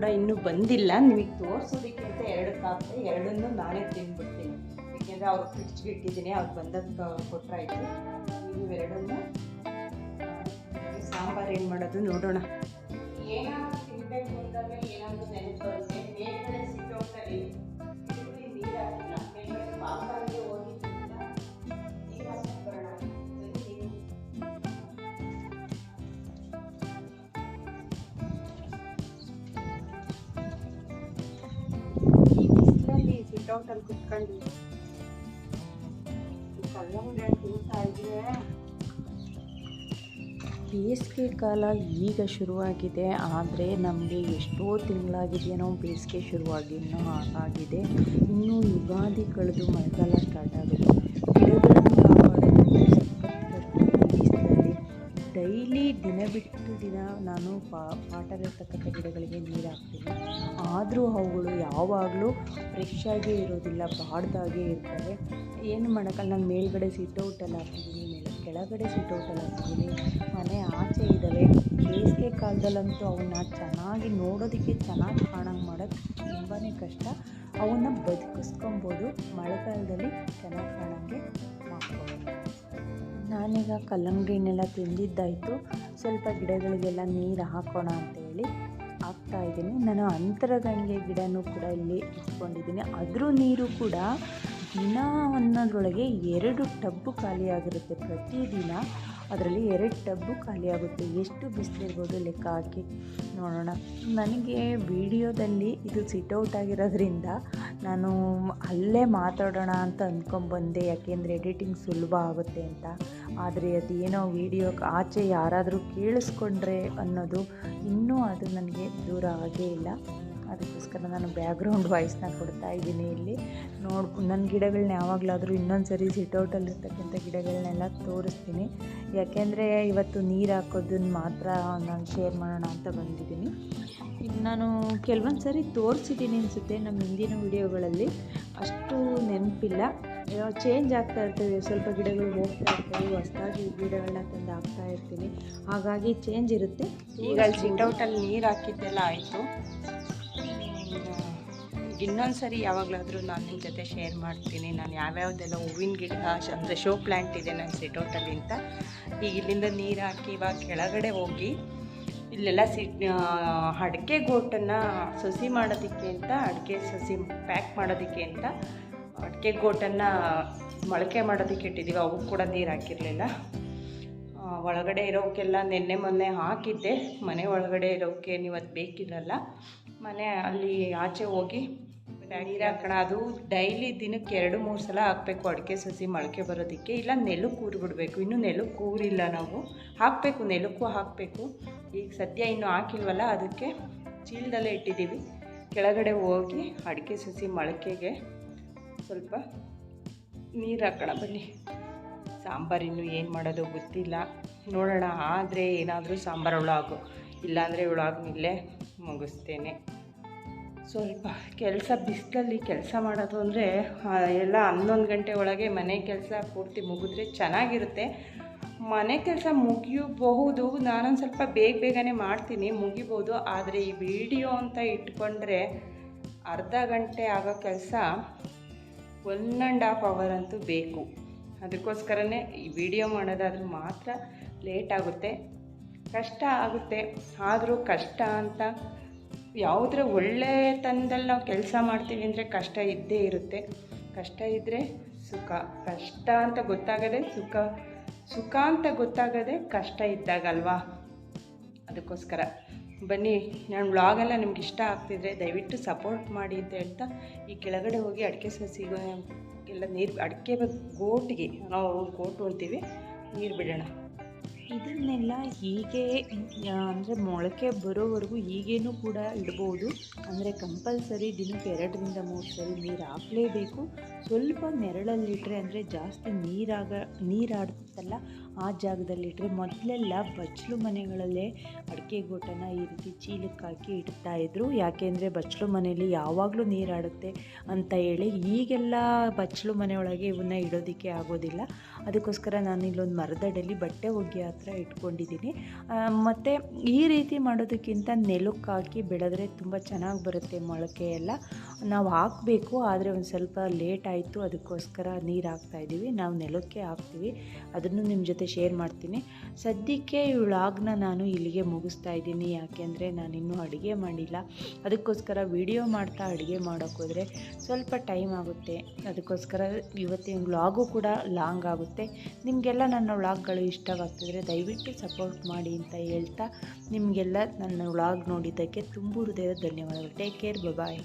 ಕೂಡ ಇನ್ನೂ ಬಂದಿಲ್ಲ. ನಿಮಗೆ ತೋರಿಸೋದಕ್ಕೆ ಅಂತ ಎರಡು ಕಾಪೆ, ಎರಡನ್ನೂ ನಾನೇ ತಿಂದ್ಬಿಡ್ತೀನಿ. ಯಾಕೆಂದರೆ ಅವ್ರು ಫ್ರಿಡ್ಜ್ಗೆ ಇಟ್ಟಿದ್ದೀನಿ, ಅವ್ರು ಬಂದದ್ದು ಕೊಟ್ಟರಾಯ್ತು ಇವೆರಡನ್ನು ಸಾಂಬಾರು ಏನು ಮಾಡೋದು ನೋಡೋಣ. ಏನಾದರೂ ತಿನ್ನಬೇಕು ಅಂತಂದರೆ ಏನಾದರೂ ನೆನಪು ಬರುತ್ತೆ ಮೇಲ್ಗಡೆ ಸಿಟ್ಟೋಗ್ತಾರೆ ಸಿಟ್ಔಟಲ್ಲಿ ಕುತ್ಕೊಂಡು ಕಲ್ಲಂಗಡಿ ಬೇಸಿಗೆ ಕಾಲ ಈಗ ಶುರುವಾಗಿದೆ, ಆದರೆ ನಮಗೆ ಎಷ್ಟೋ ತಿಂಗಳಾಗಿದೆಯೋ ಬೇಸಿಗೆ ಶುರುವಾಗಿ ಇನ್ನೂ ಆಗಿದೆ ಇನ್ನೂ ಯುಗಾದಿ ಕಳೆದು ಮಳೆಗಾಲ ಸ್ಟಾರ್ಟ್ ಆಗುತ್ತೆ. ಡೈಲಿ ದಿನ ಬಿಟ್ಟು ದಿನ ನಾನು ಪಾ ಪಾಟಲ್ಲಿರ್ತಕ್ಕಂಥ ಗಿಡಗಳಿಗೆ ನೀರು ಹಾಕ್ತೀನಿ. ಆದರೂ ಅವುಗಳು ಯಾವಾಗಲೂ ಫ್ರೆಶ್ ಆಗೇ ಇರೋದಿಲ್ಲ ಬಾಡ್ದಾಗೆ ಇರ್ತವೆ. ಏನು ಮಾಡೋಕ್ಕಲ್ಲ ನಾನು ಮೇಲ್ಗಡೆ ಸಿಟೌಟಲ್ಲಿ ಹಾಕ್ತಿದ್ದೀನಿ, ಮೇಲೆ ಕೆಳಗಡೆ ಸಿಟೌಟಲ್ಲಿ ಹಾಕ್ತಿದ್ದೀನಿ. ಮನೆ ಆಚೆ ಇದ್ದಾವೆ. ಬೇಸಿಗೆ ಕಾಲದಲ್ಲಂತೂ ಅವನ್ನ ಚೆನ್ನಾಗಿ ನೋಡೋದಕ್ಕೆ ಚೆನ್ನಾಗಿ ಕಾಣಂಗೆ ಮಾಡೋಕ್ಕೆ ತುಂಬಾ ಕಷ್ಟ. ಅವನ್ನ ಬದುಕಿಸ್ಕೊಬೋದು. ಮಳೆಗಾಲದಲ್ಲಿ ಚೆನ್ನಾಗಿ ಕಾಣೋಂಗೆ ಮಾಡ್ಕೋಬೋದು ನಾನೀಗ ಕಲ್ಲಂಗಡಿನೆಲ್ಲ ತಿಂದಿದ್ದಾಯಿತು. ಸ್ವಲ್ಪ ಗಿಡಗಳಿಗೆಲ್ಲ ನೀರು ಹಾಕೋಣ ಅಂತೇಳಿ ಹಾಕ್ತಾ ಇದ್ದೀನಿ. ನಾನು ಅಂತರಗಂಗೆ ಗಿಡನೂ ಕೂಡ ಇಲ್ಲಿ ಇಟ್ಕೊಂಡಿದ್ದೀನಿ. ಅದ್ರ ನೀರು ಕೂಡ ದಿನ ಅನ್ನೋದ್ರೊಳಗೆ ಎರಡು ಟಬ್ಬು ಖಾಲಿಯಾಗಿರುತ್ತೆ ಪ್ರತಿದಿನ. ಅದರಲ್ಲಿ ಎರಡು ಟಬ್ಬು ಖಾಲಿಯಾಗುತ್ತೆ ಎಷ್ಟು ಬಿಸಿಲಿರ್ಬೋದು ಲೆಕ್ಕ ಹಾಕಿ ನೋಡೋಣ. ನನಗೆ ವಿಡಿಯೋದಲ್ಲಿ ಇದು ಸಿಟೌಟ್ ಆಗಿರೋದ್ರಿಂದ ನಾನು ಅಲ್ಲೇ ಮಾತಾಡೋಣ ಅಂತ ಅಂದ್ಕೊಂಬಂದೆ ಯಾಕೆಂದರೆ ಎಡಿಟಿಂಗ್ ಸುಲಭ ಆಗುತ್ತೆ ಅಂತ. ಆದರೆ ಅದೇನೋ ವಿಡಿಯೋ ಆಚೆ ಯಾರಾದರೂ ಕೇಳಿಸ್ಕೊಂಡ್ರೆ ಅನ್ನೋದು ಇನ್ನೂ ಅದು ನನಗೆ ದೂರ ಆಗೇ ಇಲ್ಲ. ಅದಕ್ಕೋಸ್ಕರ ನಾನು ಬ್ಯಾಕ್ಗ್ರೌಂಡ್ ವಾಯ್ಸ್ನ ಕೊಡ್ತಾ ಇದ್ದೀನಿ ಇಲ್ಲಿ. ನೋಡ್ ನನ್ನ ಗಿಡಗಳನ್ನ ಯಾವಾಗಲಾದರೂ ಇನ್ನೊಂದು ಸರಿ ಸಿಟೌಟಲ್ಲಿರ್ತಕ್ಕಂಥ ಗಿಡಗಳನ್ನೆಲ್ಲ ತೋರಿಸ್ತೀನಿ. ಯಾಕೆಂದರೆ ಇವತ್ತು ನೀರು ಹಾಕೋದನ್ನ ಮಾತ್ರ ನಾನು ಶೇರ್ ಮಾಡೋಣ ಅಂತ ಬಂದಿದ್ದೀನಿ. ನಾನು ಕೆಲವೊಂದು ಸರಿ ತೋರಿಸಿದ್ದೀನಿ ಅನಿಸುತ್ತೆ ನಮ್ಮ ಹಿಂದಿನ ವಿಡಿಯೋಗಳಲ್ಲಿ. ಅಷ್ಟು ನೆನಪಿಲ್ಲ. ಚೇಂಜ್ ಆಗ್ತಾ ಇರ್ತವೆ ಸ್ವಲ್ಪ ಗಿಡಗಳು ಹೋಗ್ತಾ ಇರ್ತವೆ. ಹೊಸದಾಗಿ ಗಿಡಗಳನ್ನ ತಂದು ಹಾಕ್ತಾ ಇರ್ತೀನಿ. ಹಾಗಾಗಿ ಚೇಂಜ್ ಇರುತ್ತೆ. ಈಗ ಸಿಟೌಟಲ್ಲಿ ನೀರು ಹಾಕಿದ್ದೆಲ್ಲ ಆಯಿತು. ಇನ್ನೊಂದು ಸರಿ ಯಾವಾಗಲಾದರೂ ನಾನು ನಿಮ್ಮ ಜೊತೆ ಶೇರ್ ಮಾಡ್ತೀನಿ. ನಾನು ಯಾವ್ಯಾವುದೆಲ್ಲ ಹೂವಿನ ಗಿಡ ಅಂದರೆ ಶೋ ಪ್ಲ್ಯಾಂಟ್ ಇದೆ ನನ್ನ ಸಿಟೋಟಲ್ಲಿ ಅಂತ. ಈಗ ಇಲ್ಲಿಂದ ನೀರು ಹಾಕಿ ಇವಾಗ ಕೆಳಗಡೆ ಹೋಗಿ ಇಲ್ಲೆಲ್ಲ ಸಿಟ್ ಅಡಿಕೆ ಗೋಟನ್ನು ಸಸಿ ಮಾಡೋದಕ್ಕೆ ಅಂತ, ಅಡಿಕೆ ಸಸಿ ಪ್ಯಾಕ್ ಮಾಡೋದಕ್ಕೆ ಅಂತ ಅಡಿಕೆ ಗೋಟನ್ನು ಮೊಳಕೆ ಮಾಡೋದಕ್ಕೆ ಇಟ್ಟಿದ್ದೀವಿ ಅವು ಕೂಡ ನೀರು ಹಾಕಿರಲಿಲ್ಲ. ಒಳಗಡೆ ಇರೋಕ್ಕೆಲ್ಲ ನಿನ್ನೆ ಮೊನ್ನೆ ಹಾಕಿದ್ದೆ. ಮನೆ ಒಳಗಡೆ ಇರೋಕ್ಕೆ ನೀವು ಅದು ಬೇಕಿರಲ್ಲ. ಮನೆ ಅಲ್ಲಿ ಆಚೆ ಹೋಗಿ ನೀರು ಹಾಕೋಣ. ಅದು ಡೈಲಿ ದಿನಕ್ಕೆ ಎರಡು, ಮೂರು ಸಲ ಹಾಕಬೇಕು. ಅಡಿಕೆ, ಸಸಿ ಮೊಳಕೆ ಬರೋದಕ್ಕೆ. ಇಲ್ಲ ನೆಲಕ್ಕೆ ಬಿಡಬೇಕು ಇನ್ನೂ ನೆಲಕ್ಕೆ ಕೂರಿಲ್ಲ ನಾವು. ಹಾಕಬೇಕು ನೆಲಕ್ಕೂ ಹಾಕಬೇಕು. ಈಗ ಸದ್ಯ ಇನ್ನೂ ಹಾಕಿಲ್ವಲ್ಲ, ಅದಕ್ಕೆ ಚೀಲದಲ್ಲೇ ಇಟ್ಟಿದ್ದೀವಿ. ಕೆಳಗಡೆ ಹೋಗಿ ಅಡಿಕೆ, ಸಸಿ ಮೊಳಕೆಗೆ ಸ್ವಲ್ಪ ನೀರು ಹಾಕೋಣ. ಬನ್ನಿ. ಸಾಂಬಾರು ಇನ್ನೂ ಏನು ಮಾಡೋದು ಗೊತ್ತಿಲ್ಲ. ನೋಡೋಣ. ಆದರೆ ಏನಾದರೂ ಸಾಂಬಾರು ಒಳಗು ಇಲ್ಲಾಂದರೆ ಒಳಗಿಲ್ಲೇ ಮುಗಿಸ್ತೇನೆ. ಸ್ವಲ್ಪ ಕೆಲಸ ಬಿಸಿಲಲ್ಲಿ ಕೆಲಸ ಮಾಡೋದು ಅಂದರೆ ಎಲ್ಲ ಹನ್ನೊಂದು ಗಂಟೆ ಒಳಗೆ ಮನೆ ಕೆಲಸ ಪೂರ್ತಿ ಮುಗಿದ್ರೆ ಚೆನ್ನಾಗಿರುತ್ತೆ. ಮನೆ ಕೆಲಸ ಮುಗಿಯಬಹುದು, ನಾನೊಂದು ಸ್ವಲ್ಪ ಬೇಗ ಬೇಗನೆ ಮಾಡ್ತೀನಿ ಮುಗಿಬೋದು ಆದರೆ ಈ ವಿಡಿಯೋ ಅಂತ ಇಟ್ಕೊಂಡ್ರೆ ಅರ್ಧ ಗಂಟೆ ಆಗೋ ಕೆಲಸ ಒನ್ ಆ್ಯಂಡ್ ಹಾಫ್ ಅವರ್ ಅಂತೂ ಬೇಕು. ಅದಕ್ಕೋಸ್ಕರನೇ ಈ ವಿಡಿಯೋ ಮಾಡೋದಾದ್ರೆ ಮಾತ್ರ ಲೇಟ್ ಆಗುತ್ತೆ. ಕಷ್ಟ ಆಗುತ್ತೆ. ಆದರೂ ಕಷ್ಟ ಅಂತ ಯಾವುದ್ರ ಒಳ್ಳೆತನದಲ್ಲಿ ನಾವು ಕೆಲಸ ಮಾಡ್ತೀವಿ ಅಂದರೆ ಕಷ್ಟ ಇದ್ದೇ ಇರುತ್ತೆ. ಕಷ್ಟ ಇದ್ದರೆ ಸುಖ. ಕಷ್ಟ ಅಂತ ಗೊತ್ತಾಗದೆ ಸುಖ ಸುಖ ಅಂತ ಗೊತ್ತಾಗದೆ ಕಷ್ಟ ಇದ್ದಾಗಲ್ವಾ? ಅದಕ್ಕೋಸ್ಕರ. ಬನ್ನಿ, ನಾನು ವ್ಲಾಗೆಲ್ಲ ನಿಮ್ಗೆ ಇಷ್ಟ ಆಗ್ತಿದ್ರೆ ದಯವಿಟ್ಟು ಸಪೋರ್ಟ್ ಮಾಡಿ ಅಂತ ಹೇಳ್ತಾ ಈ ಕೆಳಗಡೆ ಹೋಗಿ ಅಡಿಕೆ ಸಸಿಗೆ ಎಲ್ಲ ನೀರು, ಅಡಿಕೆ ಗೋಟಿಗೆ, ನಾವು ಗೋಟು ಅಂತೀವಿ, ನೀರು ಬಿಡೋಣ. ಇದನ್ನೆಲ್ಲ ಹೀಗೆ ಅಂದರೆ ಮೊಳಕೆ ಬರೋವರೆಗೂ ಹೀಗೇನೂ ಕೂಡ ಇಡ್ಬೋದು. ಅಂದರೆ ಕಂಪಲ್ಸರಿ ದಿನಕ್ಕೆ ಎರಡರಿಂದ ಮೂರು ಸರಿ ನೀರು ಹಾಕಲೇಬೇಕು. ಸ್ವಲ್ಪ ನೆರಳಲ್ಲಿಟ್ಟರೆ ಅಂದರೆ ಜಾಸ್ತಿ ನೀರಾಗ ನೀರಾಡ್ತಲ್ಲ ಆ ಜಾಗದಲ್ಲಿಟ್ಟರೆ ಮೊದಲೆಲ್ಲ ಬಚ್ಚಲು ಮನೆಗಳಲ್ಲೇ ಅಡಿಕೆ ಗೋಟನ ಈ ರೀತಿ ಚೀಲಕ್ಕೆ ಹಾಕಿ ಇಡ್ತಾ ಇದ್ರು. ಯಾಕೆಂದರೆ ಬಚ್ಚಲು ಮನೆಯಲ್ಲಿ ಯಾವಾಗಲೂ ನೀರಾಡುತ್ತೆ ಅಂತ ಹೇಳಿ ಈಗೆಲ್ಲ ಬಚ್ಚಲು ಮನೆಯೊಳಗೆ ಇವನ್ನ ಇಡೋದಕ್ಕೆ ಆಗೋದಿಲ್ಲ. ಅದಕ್ಕೋಸ್ಕರ ನಾನು ಇಲ್ಲೊಂದು ಮರದಡಲ್ಲಿ ಬಟ್ಟೆ ಹೋಗಿ ಹತ್ರ ಇಟ್ಕೊಂಡಿದ್ದೀನಿ. ಮತ್ತು ಈ ರೀತಿ ಮಾಡೋದಕ್ಕಿಂತ ನೆಲಕ್ಕೆ ಹಾಕಿ ಬೆಳೆದ್ರೆ ತುಂಬ ಚೆನ್ನಾಗಿ ಬರುತ್ತೆ ಮೊಳಕೆ ಎಲ್ಲ. ನಾವು ಹಾಕಬೇಕು, ಆದರೆ ಒಂದು ಸ್ವಲ್ಪ ಲೇಟ್ ಆಯಿತು, ಅದಕ್ಕೋಸ್ಕರ ನೀರು ಹಾಕ್ತಾಯಿದ್ದೀವಿ ನಾವು ನೆಲಕ್ಕೆ ಹಾಕ್ತೀವಿ. ಅದನ್ನು ನಿಮ್ಮ ಜೊತೆ ಶೇರ್ ಮಾಡ್ತೀನಿ. ಸದ್ಯಕ್ಕೆ ವ್ಲಾಗ್ನ ನಾನು ಇಲ್ಲಿಗೆ ಮುಗಿಸ್ತಾ ಇದ್ದೀನಿ. ಯಾಕೆಂದರೆ ನಾನಿನ್ನೂ ಅಡುಗೆ ಮಾಡಿಲ್ಲ. ಅದಕ್ಕೋಸ್ಕರ ವಿಡಿಯೋ ಮಾಡ್ತಾ ಅಡುಗೆ ಮಾಡೋಕ್ಕೋದ್ರೆ ಸ್ವಲ್ಪ ಟೈಮ್ ಆಗುತ್ತೆ. ಅದಕ್ಕೋಸ್ಕರ ಇವತ್ತಿನ ವ್ಲಾಗು ಕೂಡ ಲಾಂಗ್ ಆಗುತ್ತೆ. ನಿಮಗೆಲ್ಲ ನನ್ನ ವ್ಲಾಗ್ಗಳು ಇಷ್ಟವಾಗ್ತಿದ್ರೆ ದಯವಿಟ್ಟು ಸಪೋರ್ಟ್ ಮಾಡಿ ಅಂತ ಹೇಳ್ತಾ ನಿಮಗೆಲ್ಲ ನನ್ನ ವ್ಲಾಗ್ ನೋಡಿದ್ದಕ್ಕೆ ತುಂಬ ಹೃದಯದ ಧನ್ಯವಾದಗಳು. Take care bye